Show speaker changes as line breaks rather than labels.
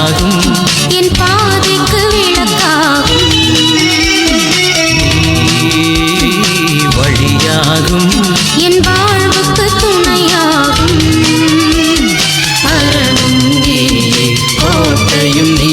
விளக்காகும்.
என் பாதைக்கு விளக்காகும்.
வழியாகும்.
என் வாழ்வுக்கு துணையாகும். அரணம் கோட்டையும் நீ